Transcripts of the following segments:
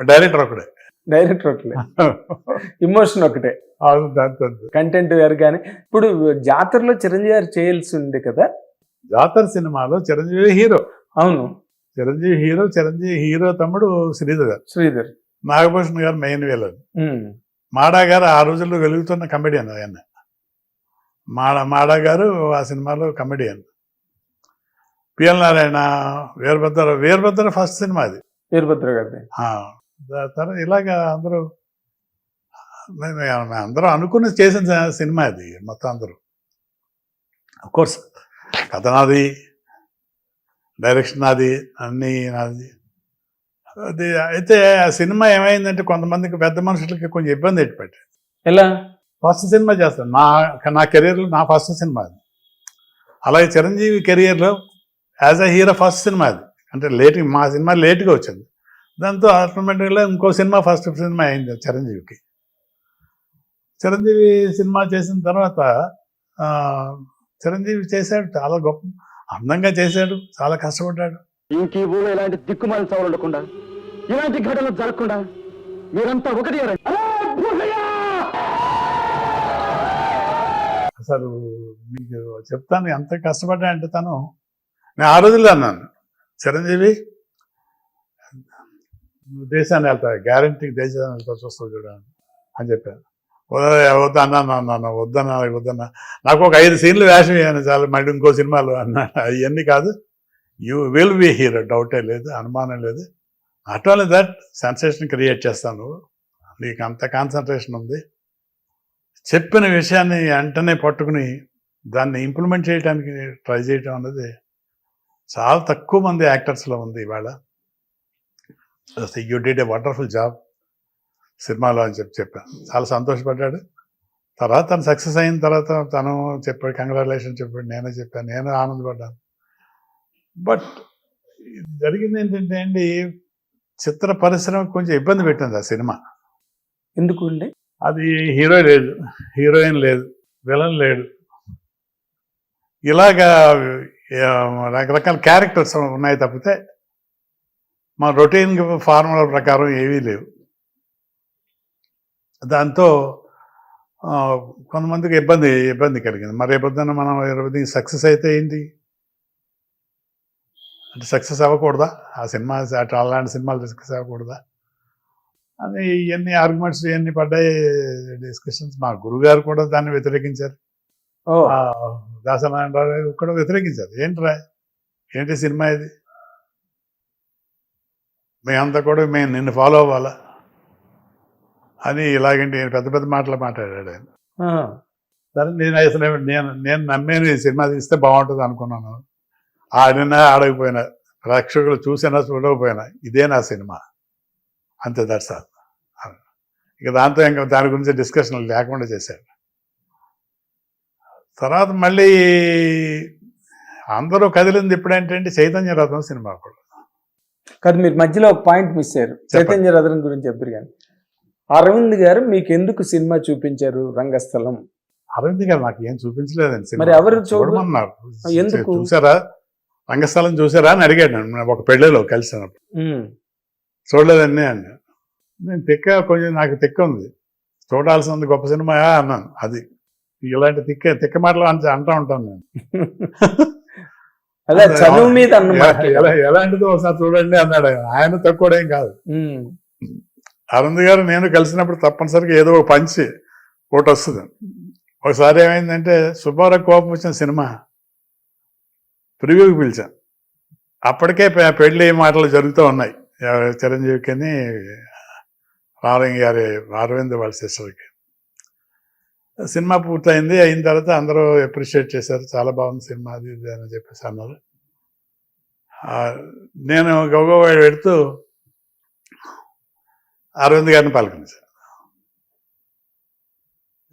Director ఒకడే. Director ఒకటే emotion ఒకటే. దాంతో కంటెంట్ వేరు కానీ ఇప్పుడు జాతరలో చిరంజీవి గారు చేయాల్సి ఉంది కదా? జాతర సినిమాలో చిరంజీవి హీరో. అవును. చిరంజీవి హీరో చిరంజీవి హీరో తమ్ముడు శ్రీధర్ గారు. శ్రీధర్. నాగభూషణ్ గారు మెయిన్ ఉమ్, మాడా గారు ఆ రోజుల్లో వెలుగుతున్న కమెడియన్ ఆయన. మాడా మాడా గారు ఆ సినిమాలో comedian P L Narayana Veerabhadra Veerabhadra first cinema అది. వీరభద్ర దా- తర్వాత ఇలాగా అందరూ అందరూ అనుకుని చేసిన సినిమా అది మొత్తం అందరూ. కోర్స్ కథ నాది డైరెక్షన్ నాది అన్నీ నాది. అది అయితే ఆ సినిమా ఏమైందంటే కొంతమందికి పెద్ద మనుషులకి కొంచెం ఇబ్బంది ఎట్టిపెట్టి ఎలా? ఫస్ట్ సినిమా చేస్తాను. నా నా కెరీర్లో నా ఫస్ట్ సినిమా అది. అలాగే చిరంజీవి కెరియర్లో as a hero first cinema అది. అంటే లేట్ మా సినిమా లేట్గా వచ్చింది. దాంతో ఆటోమేటిక్గా ఇంకో సినిమా ఫస్ట్ సినిమా అయింది చిరంజీవికి. చిరంజీవి సినిమా చేసిన తర్వాత చిరంజీవి చేశాడు చాలా గొప్ప అందంగా చేశాడు చాలా కష్టపడ్డాడు. ఇంక ఈ ఊళ్ళో ఇలాంటి దిక్కుమాలిన చావులు ఉండకుండా ఇలాంటి ఘటనలు జరగకుండా మీరంతా ఒకటి అసలు మీకు చెప్తాను ఎంత కష్టపడ్డా అంటే తను నేను ఆ రోజుల్లో అన్నాను చిరంజీవి దేశాన్ని వెళ్తా గ్యారంటీ దేశాన్ని వెళ్తా చూస్తావు చూడండి అని చెప్పాను వద్దన్నా నాన్న వద్దన్నా వద్దన్నా నాకు ఒక ఐదు సీన్లు వేషం వేయను చాలు మళ్ళీ ఇంకో సినిమాలు అన్నా అవన్నీ కాదు యూ విల్ బీ హీరో డౌటే లేదు అనుమానం లేదు. Not only that sensation create చేస్తాను నీకు అంత కాన్సన్ట్రేషన్ ఉంది. చెప్పిన విషయాన్ని వెంటనే పట్టుకుని దాన్ని ఇంప్లిమెంట్ చేయడానికి ట్రై చేయటం అన్నది చాలా తక్కువ మంది యాక్టర్స్లో ఉంది ఇవాళ. You did a wonderful job సినిమాలో అని చెప్పి చెప్పాను. చాలా సంతోషపడ్డాడు. తర్వాత తను సక్సెస్ అయిన తర్వాత తను చెప్పాడు కంగ్రాచులేషన్ చెప్పాడు. నేనే చెప్పాను. నేను ఆనందపడ్డాను. బట్ జరిగింది ఏంటంటే అండి చిత్ర పరిశ్రమ కొంచెం ఇబ్బంది పెట్టింది ఆ సినిమా. ఎందుకు అండి? అది హీరో లేదు. హీరోయిన్ లేదు. విలన్ లేడు. ఇలాగా రకరకాల క్యారెక్టర్స్ ఉన్నాయి తప్పితే మా రొటీన్ ఫార్ములా ప్రకారం ఏవీ లేవు. దాంతో కొంతమందికి ఇబ్బంది ఇబ్బంది కలిగింది. మరి రేపొద్దున మనం రేపొద్దున సక్సెస్ అయితే ఏంటి? అంటే సక్సెస్ అవ్వకూడదా? ఆ సినిమా అటు అలాంటి సినిమాలు సక్సెస్ అవ్వకూడదా? అని ఇవన్నీ ఆర్గ్యుమెంట్స్ ఇవన్నీ పడ్డాయి డిస్కషన్స్. మా గురుగారు కూడా దాన్ని వ్యతిరేకించారు. దాసనారాయణరావు కూడా వ్యతిరేకించారు. ఏంట్రా? ఏంటి సినిమా ఇది? మేమంతా కూడా మేము నిన్ను ఫాలో అవ్వాలా? అని ఇలాగంటే పెద్ద పెద్ద మాటలు మాట్లాడాడు ఆయన. సరే నేను అసలు నేను నేను నమ్మేను ఈ సినిమా తీస్తే బాగుంటుంది అనుకున్నాను. ఆడినా ఆడకపోయినా ప్రేక్షకులు చూసినా చూడకపోయినా ఇదే నా సినిమా. అంతే ఆల్ ఇక దాంతో ఇంకా దాని గురించి డిస్కషన్ లేకుండా చేశాడు. తర్వాత మళ్ళీ అందరూ కదిలింది ఎప్పుడంటే చైతన్య రథం సినిమా కూడా. కాదు మీరు మధ్యలో ఒక పాయింట్ మిస్ అయ్యారు. చైతన్య రథనం గురించి చెప్తారు కానీ. అరవింద్ గారు మీకు ఎందుకు సినిమా చూపించారు రంగస్థలం? అరవింద్ గారు నాకు ఏం చూపించలేదండి. మరి ఎవరు చూడ- చూడమన్నారు? ఎందుకు? చూసారా? రంగస్థలం చూసారా అని అడిగాడు నన్ను. ఒక పెళ్ళిలో కలిసినప్పుడు. చూడలేదండి అని. నేను తిక్క కొంచెం నాకు తిక్క ఉంది. చూడాల్సింది గొప్ప సినిమా అన్నాను. అది ఇలాంటి తిక్క తిక్క మాటలు అంట అంటూ ఉంటాను నేను. అదే చదువు మీద ఎలా- ఎలాంటిదో ఒకసారి చూడండి అన్నాడు ఆయన. ఆయన తక్కువడేం కాదు. అరుణ్ గారు నేను కలిసినప్పుడు తప్పనిసరిగా ఏదో ఒక పంచి ఒకటి వస్తుంది. ఒకసారి ఏమైందంటే సుబ్బారావు కోపం వచ్చిన సినిమా ప్రివ్యూకి పిలిచాను. అప్పటికే పెళ్ళి మాటలు జరుగుతూ ఉన్నాయి. చిరంజీవికి అని రారంగి గారి అరవింద్ వాళ్ళ సిస్టర్కి సినిమా పూర్తయింది అయిన తర్వాత అందరూ అప్రిషియేట్ చేశారు. చాలా బాగుంది సినిమా అది ఇది అని చెప్పేసి అన్నారు. నేను గౌగవ పెడుతూ అరవింద్ గారిని పలకరించాను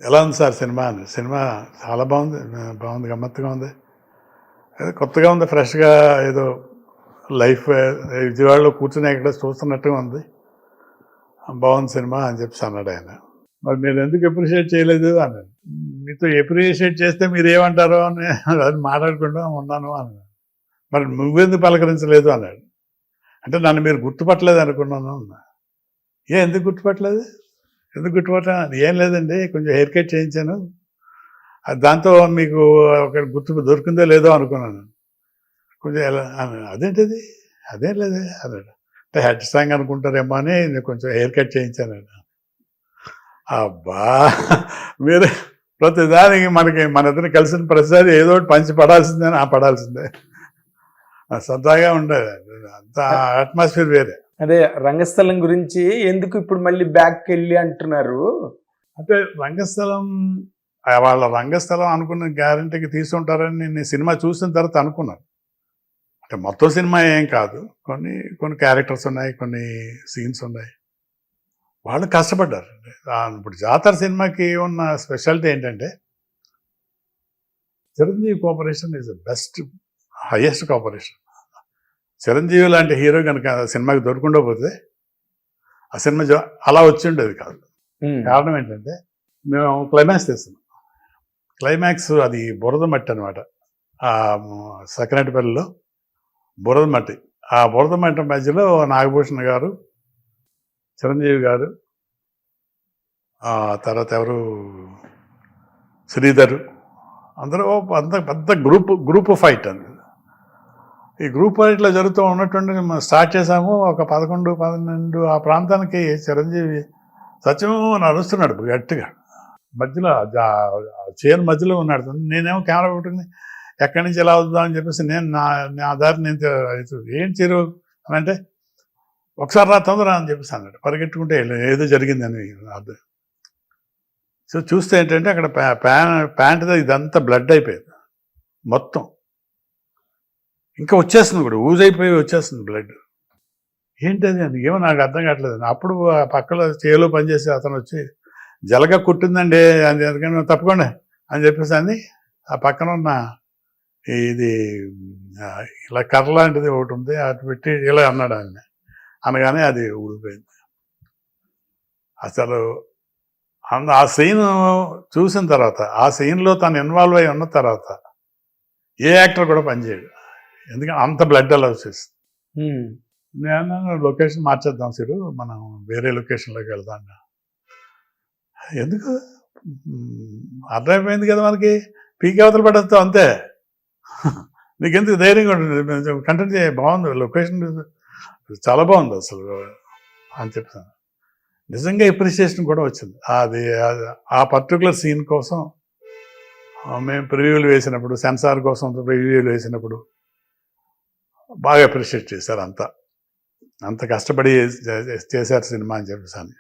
ఎలా ఉంది సార్ సినిమా అని. సినిమా చాలా బాగుంది బాగుంది గమ్మత్తుగా ఉంది. ఏదో కొత్తగా ఉంది ఫ్రెష్గా ఏదో లైఫ్ విజయవాడలో కూర్చుని ఎక్కడ చూస్తున్నట్టుగా ఉంది. బాగుంది సినిమా అని చెప్పి అన్నాడు ఆయన. మరి మీరు ఎందుకు ఎప్రిషియేట్ చేయలేదు అన్నాడు మీతో ఎప్రిషియేట్ చేస్తే మీరు ఏమంటారు అని అది మాట్లాడకుండా ఉన్నాను అన్నాడు మరి నువ్వెందుకు పలకరించలేదు అన్నాడు. అంటే నన్ను మీరు గుర్తుపట్టలేదు అనుకున్నాను అన్నా. ఏ ఎందుకు గుర్తుపట్టలేదు? ఎందుకు గుర్తుపట్టా? ఏం లేదండి కొంచెం హెయిర్ కట్ చేయించాను. దాంతో మీకు ఒక గుర్తు దొరికిందో లేదో అనుకున్నాను. కొంచెం ఎలా అదేంటిది? అదేం లేదు అన్నాడు. అంటే హెడ్ స్ట్రాంగ్ అనుకుంటారేమో అని నేను కొంచెం హెయిర్ కట్ చేయించాను అబ్బా! మీరు ప్రతిదానికి మనకి మన ఇద్దరు కలిసిన ప్రతిసారి ఏదో ఒకటి పంచి పడాల్సిందే ఆ పడాల్సిందే. సరదాగా ఉండేది. అంత అట్మాస్ఫియర్ వేరే. అదే రంగస్థలం గురించి ఎందుకు ఇప్పుడు మళ్ళీ బ్యాక్ వెళ్ళి అంటున్నారు? అంటే రంగస్థలం వాళ్ళ రంగస్థలం అనుకున్న గ్యారంటీకి తీసుకుంటారని నేను సినిమా చూసిన తర్వాత అనుకున్నాను అంటే మొత్తం సినిమా ఏం కాదు. కొన్ని కొన్ని క్యారెక్టర్స్ ఉన్నాయి కొన్ని సీన్స్ ఉన్నాయి. వాళ్ళు కష్టపడ్డారు. ఇప్పుడు జాతర సినిమాకి ఉన్న స్పెషాలిటీ ఏంటంటే Chiranjeevi cooperation is the best highest cooperation Chiranjeevi లాంటి హీరో కనుక సినిమాకి దొరకకుండా పోతే ఆ సినిమా అలా వచ్చి ఉండేది కాదు. కారణం ఏంటంటే మేము క్లైమాక్స్ తీస్తున్నాం. క్లైమాక్స్ అది బురద మట్టి అనమాట ఆ సకనటిపల్లిలో బురద మట్టి. ఆ బురద మట్టి మధ్యలో నాగభూషణ్ గారు చిరంజీవి గారు తర్వాత ఎవరు? శ్రీధర్. అందరూ అంత పెద్ద గ్రూప్ గ్రూప్ ఫైట్ అది. ఈ గ్రూప్ ఫైట్లో జరుగుతూ ఉన్నటువంటి మనం స్టార్ట్ చేసాము ఒక పదకొండు పన్నెండు ఆ ప్రాంతానికి చిరంజీవి సత్యం నడుస్తున్నాడు గట్టిగా. మధ్యలో చీర చైర్ మధ్యలో ఉన్నాడు. నేనేమో కెమెరా పెట్టుకుని ఎక్కడి నుంచి ఎలా వద్దామని అని చెప్పేసి నేను నా నా దారి నేను ఏం చిరు అని అంటే ఒకసారి రా తొందర అని చెప్పేసి అన్నాడు. పరిగెట్టుకుంటే ఏదో జరిగిందని అర్థం. సో చూస్తే ఏంటంటే అక్కడ ప్యా- ప్యాన్ ప్యాంట్ ఇదంతా బ్లడ్ అయిపోయింది. మొత్తం. ఇంకా వచ్చేస్తుంది కూడా. ఊజ్ అయిపోయి వచ్చేస్తుంది బ్లడ్. ఏంటది అని ఏమో నాకు అర్థం కావట్లేదు. అప్పుడు ఆ పక్కలో చేలో పనిచేసే అతను వచ్చి జలగ కుట్టిందండి అని ఎందుకంటే తప్పకుండా అని చెప్పేసి అని ఆ పక్కన ఉన్న ఇది ఇలా కర్ర లాంటిది ఒకటి ఉంది. అటు పెట్టి ఇలా అన్నాడు ఆయన అనగానే అది ఊడిపోయింది. అసలు అంద ఆ సీన్ చూసిన తర్వాత ఆ సీన్లో తను ఇన్వాల్వ్ అయి ఉన్న తర్వాత ఏ యాక్టర్ కూడా పనిచేయడు ఎందుకంటే అంత బ్లడ్ అలా వచ్చేస్తుంది. నేను లొకేషన్ మార్చేద్దాం సిరు మనం వేరే లొకేషన్లోకి వెళ్దాం ఎందుకు? అర్థమైపోయింది కదా మనకి. పీకి అవతల పడేస్తాం అంతే. నీకెందుకు ధైర్యంగా ఉంటుంది? కంటెంట్ చేయ బాగుంది. లొకేషన్ చాలా బాగుంది అసలు. అని చెప్తాను. నిజంగా ఎప్రిసియేషన్ కూడా వచ్చింది. అది ఆ పర్టికులర్ సీన్ కోసం మేము ప్రివ్యూలు వేసినప్పుడు సెన్సార్ కోసం ప్రివ్యూలు వేసినప్పుడు బాగా అప్రిషియేట్ చేశారు అంతా. అంత కష్టపడి చేశారు సినిమా అని చెప్పేసి అని.